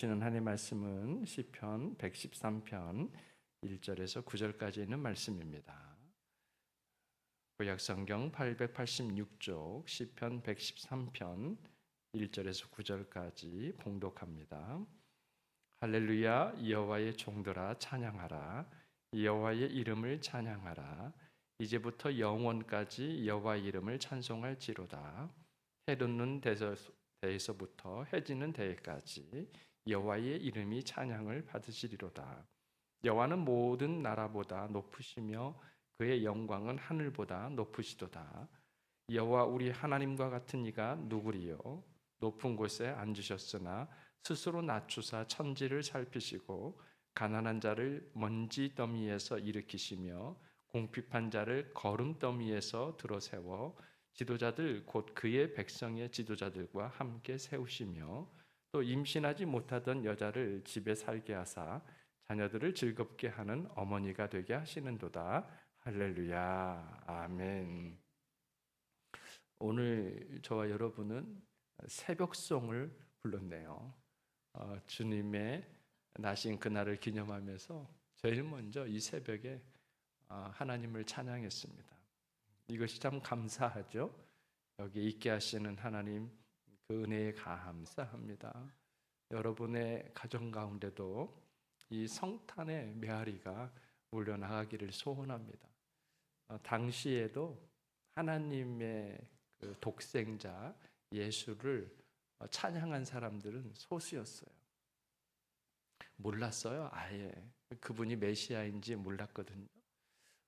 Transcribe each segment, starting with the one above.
주는 하나님 말씀은 시편 113편 1절에서 9절까지 있는 말씀입니다. 구약 성경 886쪽 시편 113편 1절에서 9절까지 봉독합니다. 할렐루야 여호와의 종들아 찬양하라 여호와의 이름을 찬양하라 이제부터 영원까지 여호와의 이름을 찬송할지로다 해 돋는 데에서부터 해 지는 데까지 여호와의 이름이 찬양을 받으시리로다. 여호와는 모든 나라보다 높으시며 그의 영광은 하늘보다 높으시도다. 여호와 우리 하나님과 같은 이가 누구리요? 높은 곳에 앉으셨으나 스스로 낮추사 천지를 살피시고 가난한 자를 먼지 더미에서 일으키시며 공핍한 자를 거름 더미에서 들어세워 지도자들 곧 그의 백성의 지도자들과 함께 세우시며 또 임신하지 못하던 여자를 집에 살게 하사 자녀들을 즐겁게 하는 어머니가 되게 하시는도다. 할렐루야. 아멘. 오늘 저와 여러분은 새벽송을 불렀네요. 어, 주님의 나신 그날을 기념하면서 제일 먼저 이 새벽에 어, 하나님을 찬양했습니다. 이것이 참 감사하죠. 여기 있게 하시는 하나님 그 은혜에 감사합니다. 여러분의 가정 가운데도 이 성탄의 메아리가 울려 나가기를 소원합니다. 어, 당시에도 하나님의 그 독생자 예수를 어, 찬양한 사람들은 소수였어요. 몰랐어요. 아예 그분이 메시아인지 몰랐거든요.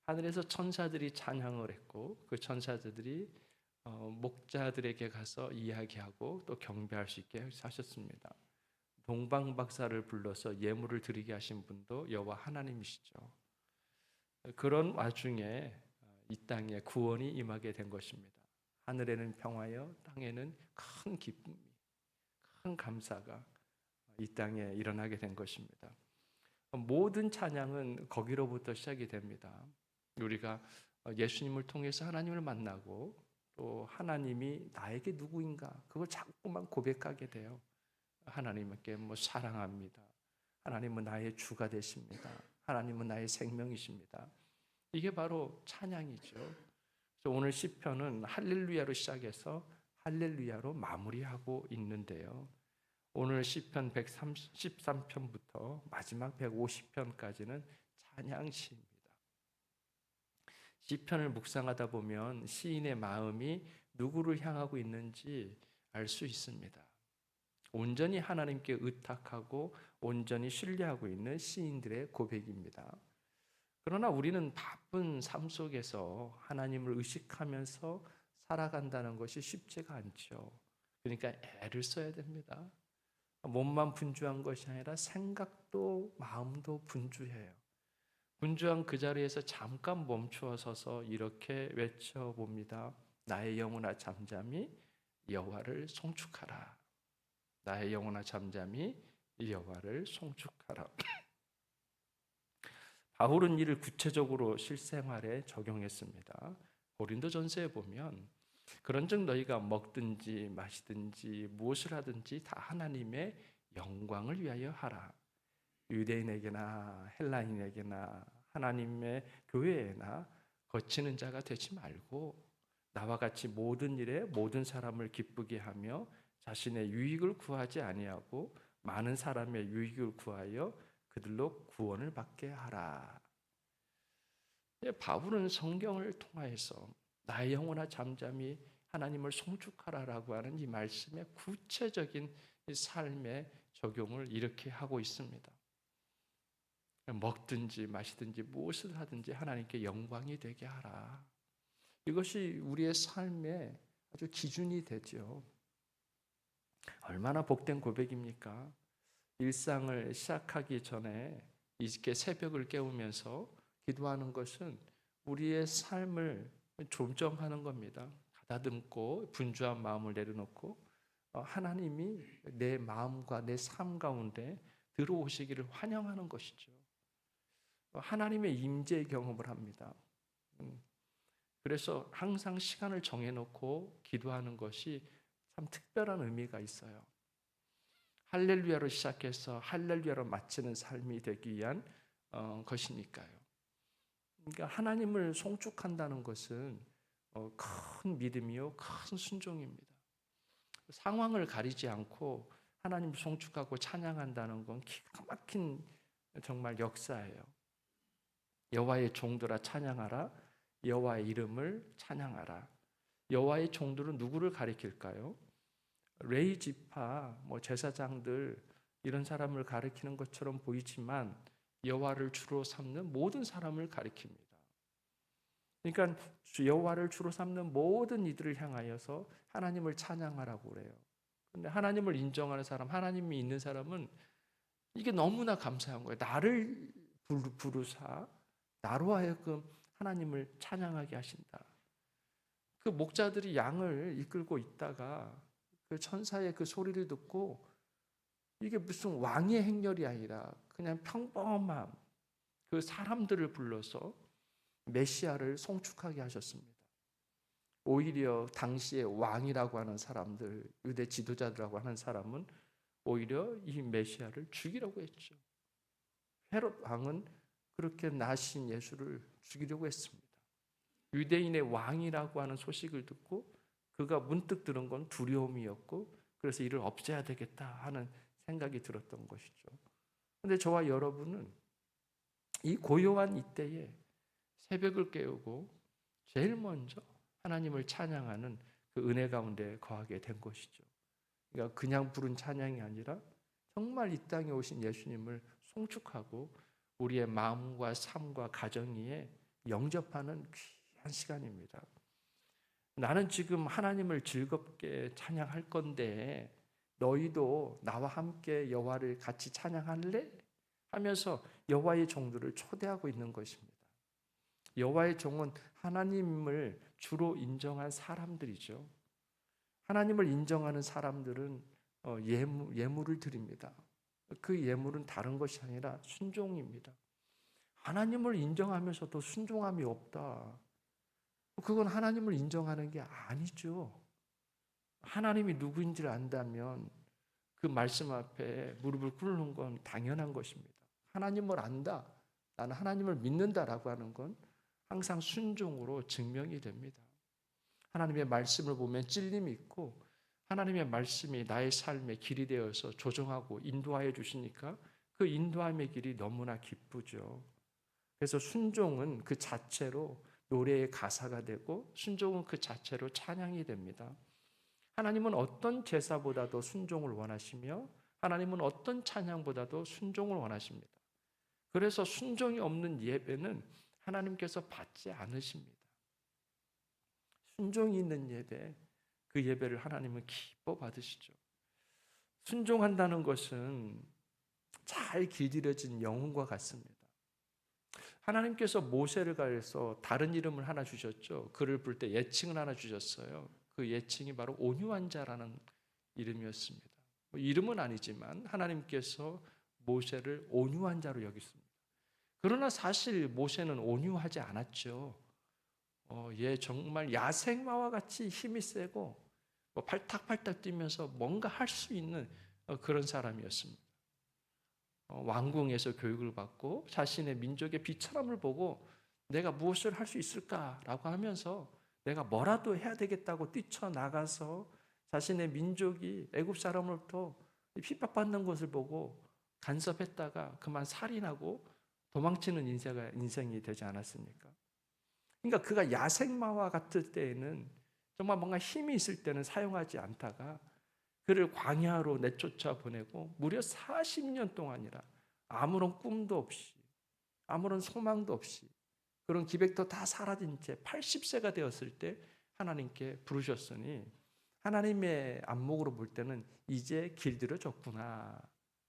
하늘에서 천사들이 찬양을 했고 그 천사들이 어, 목자들에게 가서 이야기하고 또 경배할 수 있게 하셨습니다. 동방 박사를 불러서 예물을 드리게 하신 분도 여호와 하나님이시죠. 그런 와중에 어, 이 땅에 구원이 임하게 된 것입니다. 하늘에는 평화여 땅에는 큰 기쁨이 큰 감사가 이 땅에 일어나게 된 것입니다. 모든 찬양은 거기로부터 시작이 됩니다. 우리가 예수님을 통해서 하나님을 만나고 또 하나님이 나에게 누구인가 그걸 자꾸만 고백하게 돼요. 하나님께 뭐 사랑합니다. 하나님은 나의 주가 되십니다. 하나님은 나의 생명이십니다. 이게 바로 찬양이죠. 그래서 오늘 시편은 할렐루야로 시작해서 할렐루야로 마무리하고 있는데요. 오늘 시편 113편부터 마지막 150편까지는 찬양 시입니다. 시편을 묵상하다 보면 시인의 마음이 누구를 향하고 있는지 알 수 있습니다. 온전히 하나님께 의탁하고 온전히 신뢰하고 있는 시인들의 고백입니다. 그러나 우리는 바쁜 삶 속에서 하나님을 의식하면서 살아간다는 것이 쉽지가 않죠. 그러니까 애를 써야 됩니다. 몸만 분주한 것이 아니라 생각도 마음도 분주해요. 분주한 그 자리에서 잠깐 멈추어 서서 이렇게 외쳐봅니다. 나의 영혼아 잠잠히 여호와를 송축하라. 나의 영혼아 잠잠히 여호와를 송축하라. 바울은 이를 구체적으로 실생활에 적용했습니다. 고린도전서에 보면 그런즉 너희가 먹든지 마시든지 무엇을 하든지 다 하나님의 영광을 위하여 하라. 유대인에게나 헬라인에게나 하나님의 교회에나 거치는 자가 되지 말고 나와 같이 모든 일에 모든 사람을 기쁘게 하며 자신의 유익을 구하지 아니하고 많은 사람의 유익을 구하여 그들로 구원을 받게 하라. 바울은 성경을 통하여서 나의 영혼아 잠잠히 하나님을 송축하라라고 하는 이 말씀의 구체적인 삶의 적용을 이렇게 하고 있습니다. 먹든지 마시든지 무엇을 하든지 하나님께 영광이 되게 하라. 이것이 우리의 삶의 아주 기준이 되죠. 얼마나 복된 고백입니까? 일상을 시작하기 전에 이렇게 새벽을 깨우면서 기도하는 것은 우리의 삶을 조정하는 겁니다. 가다듬고 분주한 마음을 내려놓고 어, 하나님이 내 마음과 내 삶 가운데 들어오시기를 환영하는 것이죠. 하나님의 임재 경험을 합니다. 음. 그래서 항상 시간을 정해놓고 기도하는 것이 참 특별한 의미가 있어요. 할렐루야로 시작해서 할렐루야로 마치는 삶이 되기 위한 어, 것이니까요. 그러니까 하나님을 송축한다는 것은 어, 큰 믿음이요, 큰 순종입니다. 상황을 가리지 않고 하나님을 송축하고 찬양한다는 건 기가 막힌 정말 역사예요. 여호와의 종들아 찬양하라. 여호와의 이름을 찬양하라. 여호와의 종들은 누구를 가리킬까요? 레이 지파, 뭐 제사장들 이런 사람을 가리키는 것처럼 보이지만 여호와를 주로 삼는 모든 사람을 가리킵니다. 그러니까 여호와를 주로 삼는 모든 이들을 향하여서 하나님을 찬양하라고 그래요. 근데 하나님을 인정하는 사람, 하나님이 있는 사람은 이게 너무나 감사한 거예요. 나를 부르- 부르사 나로 하여금 하나님을 찬양하게 하신다. 그 목자들이 양을 이끌고 있다가 그 천사의 그 소리를 듣고 이게 무슨 왕의 행렬이 아니라 그냥 평범한 그 사람들을 불러서 메시아를 송축하게 하셨습니다. 오히려 당시의 왕이라고 하는 사람들, 유대 지도자들이라고 하는 사람은 오히려 이 메시아를 죽이려고 했죠. 헤롯 왕은 그렇게 나신 예수를 죽이려고 했습니다. 유대인의 왕이라고 하는 소식을 듣고 그가 문득 들은 건 두려움이었고 그래서 이를 없애야 되겠다 하는 생각이 들었던 것이죠. 근데 저와 여러분은 이 고요한 이때에 새벽을 깨우고 제일 먼저 하나님을 찬양하는 그 은혜 가운데 거하게 된 것이죠. 그러니까 그냥 부른 찬양이 아니라 정말 이 땅에 오신 예수님을 송축하고 우리의 마음과 삶과 가정 위에 영접하는 귀한 시간입니다. 나는 지금 하나님을 즐겁게 찬양할 건데 너희도 나와 함께 여호와를 같이 찬양할래? 하면서 여호와의 종들을 초대하고 있는 것입니다. 여호와의 종은 하나님을 주로 인정한 사람들이죠. 하나님을 인정하는 사람들은 어, 예물, 예물을 드립니다. 그 예물은 다른 것이 아니라 순종입니다. 하나님을 인정하면서도 순종함이 없다. 그건 하나님을 인정하는 게 아니죠. 하나님이 누구인지를 안다면 그 말씀 앞에 무릎을 꿇는 건 당연한 것입니다. 하나님을 안다. 나는 하나님을 믿는다라고 하는 건 항상 순종으로 증명이 됩니다. 하나님의 말씀을 보면 찔림이 있고 하나님의 말씀이 나의 삶의 길이 되어서 조정하고 인도하여 주시니까 그 인도함의 길이 너무나 기쁘죠. 그래서 순종은 그 자체로 노래의 가사가 되고 순종은 그 자체로 찬양이 됩니다. 하나님은 어떤 제사보다도 순종을 원하시며 하나님은 어떤 찬양보다도 순종을 원하십니다. 그래서 순종이 없는 예배는 하나님께서 받지 않으십니다. 순종이 있는 예배, 그 예배를 하나님은 기뻐 받으시죠. 순종한다는 것은 잘 길들여진 영혼과 같습니다. 하나님께서 모세를 가해서 다른 이름을 하나 주셨죠. 그를 부를 때 예칭을 하나 주셨어요. 그 예칭이 바로 온유한 자라는 이름이었습니다. 뭐 이름은 아니지만 하나님께서 모세를 온유한 자로 여겼습니다. 그러나 사실 모세는 온유하지 않았죠. 어, 얘 정말 야생마와 같이 힘이 세고 뭐 팔딱팔딱 뛰면서 뭔가 할 수 있는 어, 그런 사람이었습니다. 어, 왕궁에서 교육을 받고 자신의 민족의 비천함을 보고 내가 무엇을 할 수 있을까라고 하면서 내가 뭐라도 해야 되겠다고 뛰쳐나가서 자신의 민족이 애굽 사람으로부터 핍박받는 것을 보고 간섭했다가 그만 살인하고 도망치는 인생이 되지 않았습니까? 그러니까 그가 야생마와 같을 때에는 정말 뭔가 힘이 있을 때는 사용하지 않다가 그를 광야로 내쫓아 보내고 무려 40년 동안이라 아무런 꿈도 없이 아무런 소망도 없이 그런 기백도 다 사라진 채 80세가 되었을 때 하나님께 부르셨으니 하나님의 안목으로 볼 때는 이제 길들여졌구나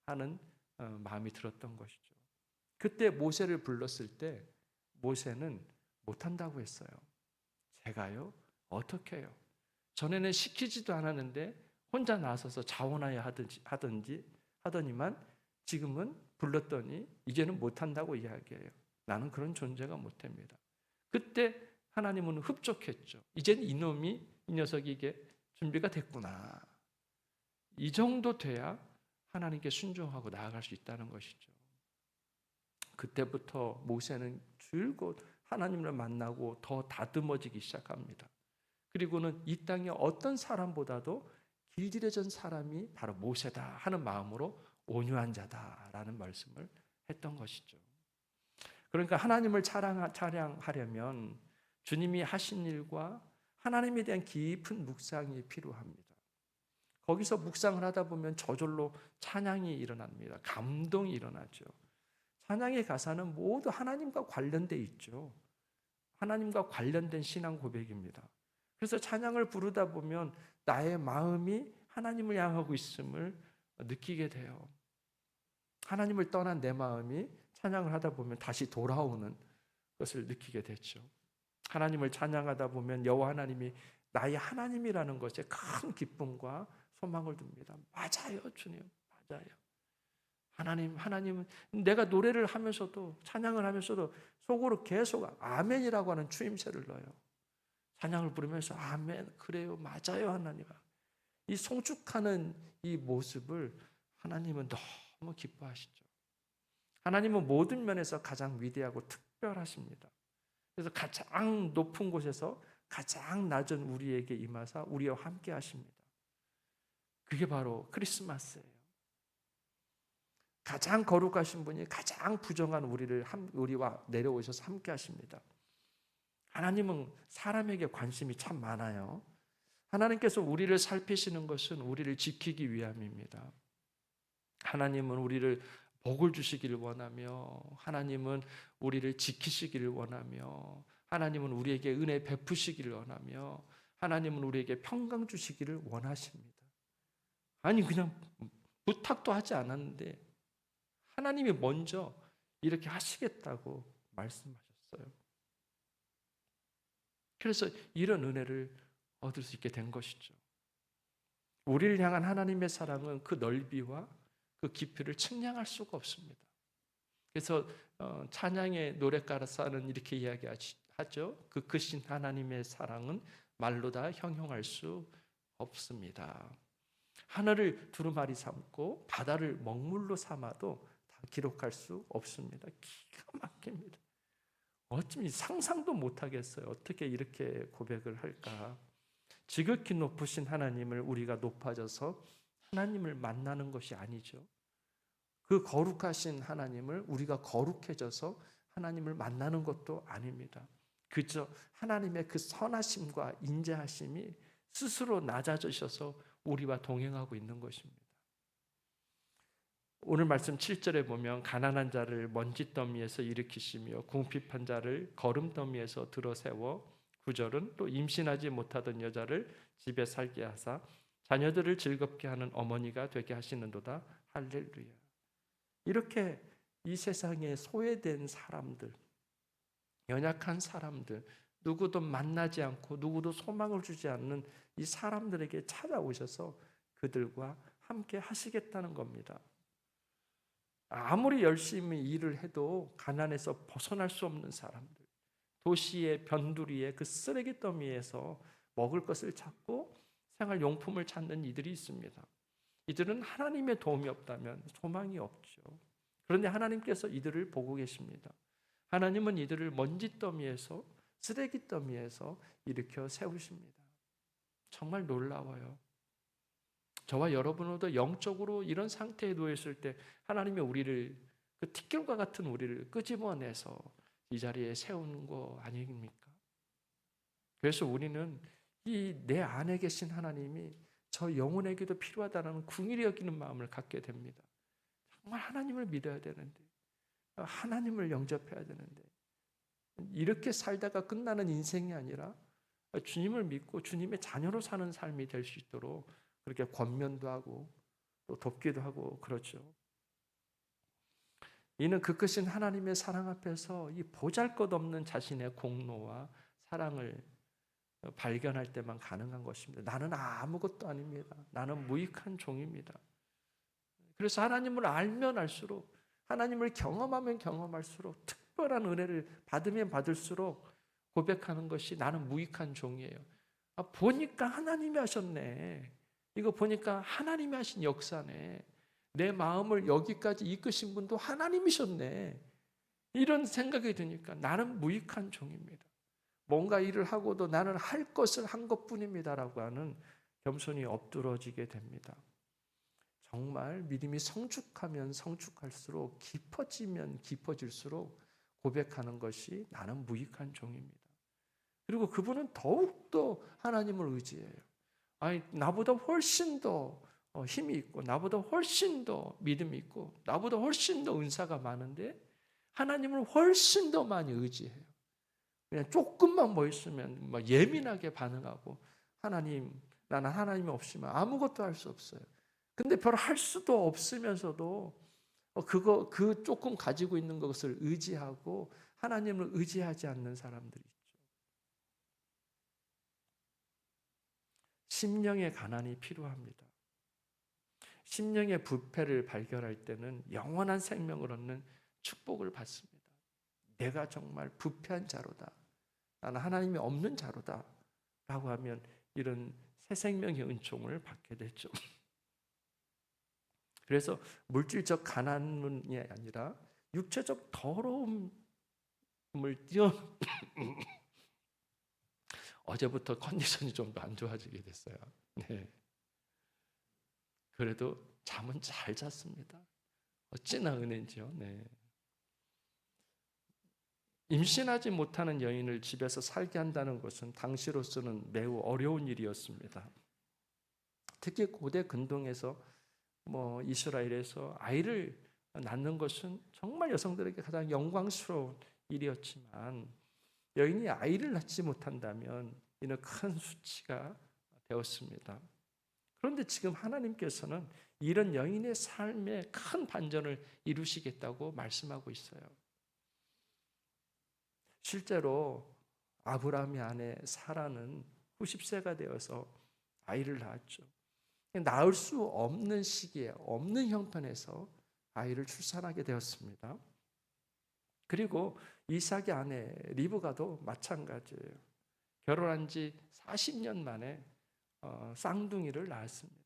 하는 어, 마음이 들었던 것이죠. 그때 모세를 불렀을 때 모세는 못한다고 했어요. 제가요? 어떻게 해요? 전에는 시키지도 않았는데 혼자 나서서 자원하여 하든지, 하든지 하더니만 지금은 불렀더니 이제는 못한다고 이야기해요. 나는 그런 존재가 못합니다. 그때 하나님은 흡족했죠. 이제는 이놈이 이 녀석이 이게 준비가 됐구나. 이 정도 돼야 하나님께 순종하고 나아갈 수 있다는 것이죠. 그때부터 모세는 줄곧 하나님을 만나고 더 다듬어지기 시작합니다. 그리고는 이 땅에 어떤 사람보다도 길들여진 사람이 바로 모세다 하는 마음으로 온유한 자다라는 말씀을 했던 것이죠. 그러니까 하나님을 찬양, 찬양하려면 주님이 하신 일과 하나님에 대한 깊은 묵상이 필요합니다. 거기서 묵상을 하다 보면 저절로 찬양이 일어납니다. 감동이 일어나죠. 찬양의 가사는 모두 하나님과 관련돼 있죠. 하나님과 관련된 신앙 고백입니다. 그래서 찬양을 부르다 보면 나의 마음이 하나님을 향하고 있음을 느끼게 돼요. 하나님을 떠난 내 마음이 찬양을 하다 보면 다시 돌아오는 것을 느끼게 됐죠. 하나님을 찬양하다 보면 여호와 하나님이 나의 하나님이라는 것에 큰 기쁨과 소망을 둡니다. 맞아요, 주님. 맞아요. 하나님, 하나님은 내가 노래를 하면서도 찬양을 하면서도 속으로 계속 아멘이라고 하는 추임새를 넣어요. 찬양을 부르면서 아멘, 그래요, 맞아요, 하나님. 이 송축하는 이 모습을 하나님은 너무 기뻐하시죠. 하나님은 모든 면에서 가장 위대하고 특별하십니다. 그래서 가장 높은 곳에서 가장 낮은 우리에게 임하사 우리와 함께 하십니다. 그게 바로 크리스마스예요. 가장 거룩하신 분이 가장 부정한 우리를 우리와 내려오셔서 함께 하십니다. 하나님은 사람에게 관심이 참 많아요. 하나님께서 우리를 살피시는 것은 우리를 지키기 위함입니다. 하나님은 우리를 복을 주시기를 원하며 하나님은 우리를 지키시기를 원하며 하나님은 우리에게 은혜 베푸시기를 원하며 하나님은 우리에게 평강 주시기를 원하십니다. 아니 그냥 부탁도 하지 않았는데 하나님이 먼저 이렇게 하시겠다고 말씀하셨어요. 그래서 이런 은혜를 얻을 수 있게 된 것이죠. 우리를 향한 하나님의 사랑은 그 넓이와 그 깊이를 측량할 수가 없습니다. 그래서 어, 찬양의 노래가사는 이렇게 이야기하죠. 그 크신 하나님의 사랑은 말로 다 형용할 수 없습니다. 하늘을 두루마리 삼고 바다를 먹물로 삼아도 다 기록할 수 없습니다. 기가 막힙니다. 어쩜 상상도 못 하겠어요. 어떻게 이렇게 고백을 할까? 지극히 높으신 하나님을 우리가 높아져서 하나님을 만나는 것이 아니죠. 그 거룩하신 하나님을 우리가 거룩해져서 하나님을 만나는 것도 아닙니다. 그저 하나님의 그 선하심과 인자하심이 스스로 낮아지셔서 우리와 동행하고 있는 것입니다. 오늘 말씀 7절에 보면 가난한 자를 먼지 더미에서 일으키시며 궁핍한 자를 거름 더미에서 들어 세워 9절은 또 임신하지 못하던 여자를 집에 살게 하사 자녀들을 즐겁게 하는 어머니가 되게 하시는도다 할렐루야. 이렇게 이 세상에 소외된 사람들, 연약한 사람들, 누구도 만나지 않고 누구도 소망을 주지 않는 이 사람들에게 찾아오셔서 그들과 함께 하시겠다는 겁니다. 아무리 열심히 일을 해도 가난에서 벗어날 수 없는 사람들, 도시의 변두리에 그 쓰레기 더미에서 먹을 것을 찾고 생활 용품을 찾는 이들이 있습니다. 이들은 하나님의 도움이 없다면 소망이 없죠. 그런데 하나님께서 이들을 보고 계십니다. 하나님은 이들을 먼지 더미에서 쓰레기 더미에서 일으켜 세우십니다. 정말 놀라워요. 저와 여러분도 영적으로 이런 상태에 놓여 있을 때 하나님이 우리를 그 티끌과 같은 우리를 끄집어내서 이 자리에 세우는 거 아닙니까? 그래서 우리는 이 내 안에 계신 하나님이 저 영혼에게도 필요하다는 궁일이 여기는 마음을 갖게 됩니다. 정말 하나님을 믿어야 되는데, 하나님을 영접해야 되는데, 이렇게 살다가 끝나는 인생이 아니라 주님을 믿고 주님의 자녀로 사는 삶이 될 수 있도록 그렇게 권면도 하고 또 돕기도 하고 그렇죠. 이는 그 크신 하나님의 사랑 앞에서 이 보잘것없는 자신의 공로와 사랑을 발견할 때만 가능한 것입니다. 나는 아무것도 아닙니다. 나는 무익한 종입니다. 그래서 하나님을 알면 알수록 하나님을 경험하면 경험할수록 특별한 은혜를 받으면 받을수록 고백하는 것이 나는 무익한 종이에요. 아, 보니까 하나님이 하셨네. 이거 보니까 하나님이 하신 역사네. 내 마음을 여기까지 이끄신 분도 하나님이셨네. 이런 생각이 드니까 나는 무익한 종입니다. 뭔가 일을 하고도 나는 할 것을 한 것뿐입니다라고 하는 겸손이 엎드러지게 됩니다. 정말 믿음이 성축하면 성축할수록 깊어지면 깊어질수록 고백하는 것이 나는 무익한 종입니다. 그리고 그분은 더욱더 하나님을 의지해요. 아니, 나보다 훨씬 더 어, 힘이 있고, 나보다 훨씬 더 믿음이 있고, 나보다 훨씬 더 은사가 많은데, 하나님을 훨씬 더 많이 의지해요. 그냥 조금만 뭐 있으면 막 예민하게 반응하고, 하나님, 나는 하나님이 없으면 아무것도 할 수 없어요. 근데 별 할 수도 없으면서도 어, 그거 그 조금 가지고 있는 것을 의지하고 하나님을 의지하지 않는 사람들이 있죠. 심령의 가난이 필요합니다. 심령의 부패를 발견할 때는 영원한 생명을 얻는 축복을 받습니다. 내가 정말 부패한 자로다. 나는 하나님이 없는 자로다. 라고 하면 이런 새 생명의 은총을 받게 되죠. 그래서 물질적 가난이 아니라 육체적 더러움을 뛰어 어제부터 컨디션이 좀 안 좋아지게 됐어요. 네. 그래도 잠은 잘 잤습니다. 어찌나 은혜인지요. 네. 임신하지 못하는 여인을 집에서 살게 한다는 것은 당시로서는 매우 어려운 일이었습니다. 특히 고대 근동에서 뭐 이스라엘에서 아이를 낳는 것은 정말 여성들에게 가장 영광스러운 일이었지만 여인이 아이를 낳지 못한다면 이는 큰 수치가 되었습니다. 그런데 지금 하나님께서는 이런 여인의 삶에 큰 반전을 이루시겠다고 말씀하고 있어요. 실제로 아브라함의 아내 사라는 90세가 되어서 아이를 낳았죠. 낳을 수 없는 시기에 없는 형편에서 아이를 출산하게 되었습니다. 그리고 이삭의 아내 리브가도 마찬가지예요. 결혼한 지 40년 만에 어, 쌍둥이를 낳았습니다.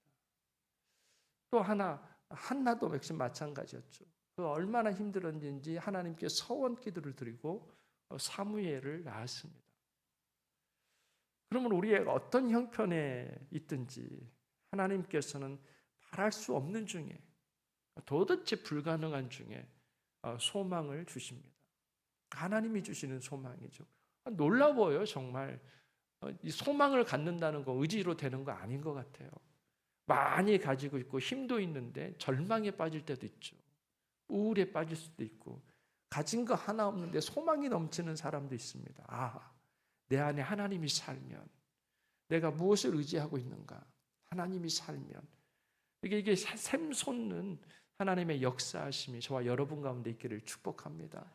또 하나 한나도 역시 마찬가지였죠. 그 얼마나 힘들었는지 하나님께 서원 기도를 드리고 어, 사무엘을 낳았습니다. 그러면 우리의 어떤 형편에 있든지 하나님께서는 바랄 수 없는 중에 도대체 불가능한 중에 어, 소망을 주십니다. 하나님이 주시는 소망이죠. 놀라워요, 정말. 어, 이 소망을 갖는다는 거 의지로 되는 거 아닌 것 같아요. 많이 가지고 있고 힘도 있는데 절망에 빠질 때도 있죠. 우울에 빠질 수도 있고 가진 거 하나 없는데 소망이 넘치는 사람도 있습니다. 아, 내 안에 하나님이 살면 내가 무엇을 의지하고 있는가? 하나님이 살면 이게 이게 샘솟는 하나님의 역사하심이 저와 여러분 가운데 있기를 축복합니다.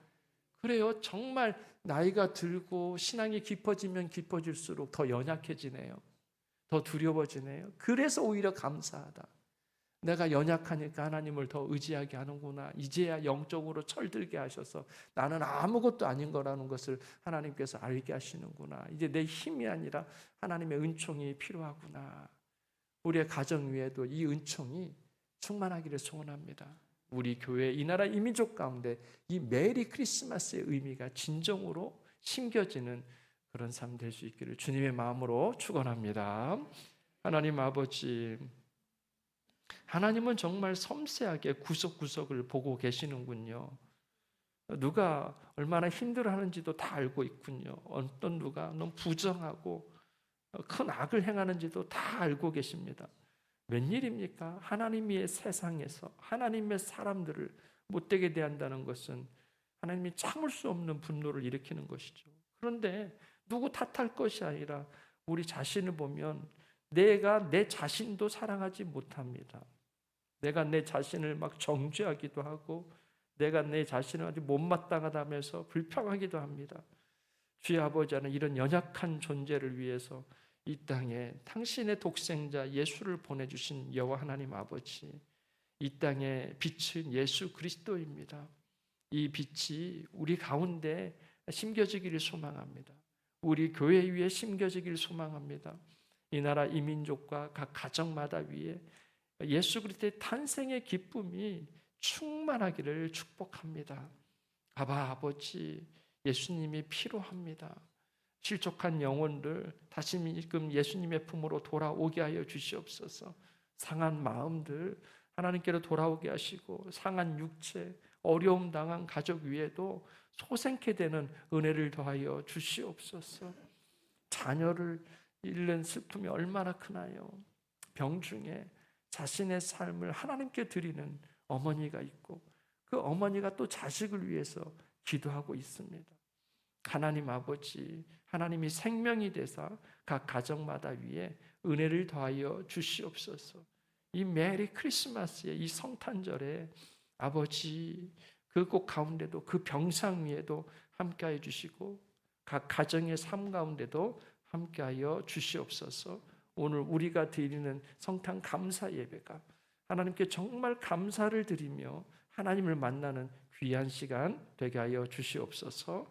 그래요. 정말 나이가 들고 신앙이 깊어지면 깊어질수록 더 연약해지네요. 더 두려워지네요. 그래서 오히려 감사하다. 내가 연약하니까 하나님을 더 의지하게 하는구나. 이제야 영적으로 철들게 하셔서 나는 아무것도 아닌 거라는 것을 하나님께서 알게 하시는구나. 이제 내 힘이 아니라 하나님의 은총이 필요하구나. 우리의 가정 위에도 이 은총이 충만하기를 소원합니다. 우리 교회 이 나라 이민족 가운데 이 메리 크리스마스의 의미가 진정으로 심겨지는 그런 삶 될 수 있기를 주님의 마음으로 축원합니다. 하나님 아버지 하나님은 정말 섬세하게 구석구석을 보고 계시는군요. 누가 얼마나 힘들어하는지도 다 알고 있군요. 어떤 누가 너무 부정하고 큰 악을 행하는지도 다 알고 계십니다. 웬일입니까? 하나님의 세상에서 하나님의 사람들을 못되게 대한다는 것은 하나님이 참을 수 없는 분노를 일으키는 것이죠. 그런데 누구 탓할 것이 아니라 우리 자신을 보면 내가 내 자신도 사랑하지 못합니다. 내가 내 자신을 막 정죄하기도 하고 내가 내 자신을 아주 못마땅하다면서 불평하기도 합니다. 주의 아버지는 이런 연약한 존재를 위해서 이 땅에 당신의 독생자 예수를 보내주신 여호와 하나님 아버지 이 땅에 빛은 예수 그리스도입니다. 이 빛이 우리 가운데 심겨지기를 소망합니다. 우리 교회 위에 심겨지기를 소망합니다. 이 나라 이민족과 각 가정마다 위에 예수 그리스도의 탄생의 기쁨이 충만하기를 축복합니다. 아바 아버지 예수님이 필요합니다. 실족한 영혼들 다시금 예수님의 품으로 돌아오게 하여 주시옵소서. 상한 마음들 하나님께로 돌아오게 하시고 상한 육체 어려움 당한 가족 위에도 소생케 되는 은혜를 더하여 주시옵소서. 자녀를 잃는 슬픔이 얼마나 크나요? 병중에 자신의 삶을 하나님께 드리는 어머니가 있고 그 어머니가 또 자식을 위해서 기도하고 있습니다. 하나님 아버지, 하나님이 생명이 되사 각 가정마다 위에 은혜를 더하여 주시옵소서. 이 메리 크리스마스의 이 성탄절에 아버지 그 곳 가운데도 그 병상 위에도 함께하여 주시고 각 가정의 삶 가운데도 함께하여 주시옵소서. 오늘 우리가 드리는 성탄 감사 예배가 하나님께 정말 감사를 드리며 하나님을 만나는 귀한 시간 되게 하여 주시옵소서.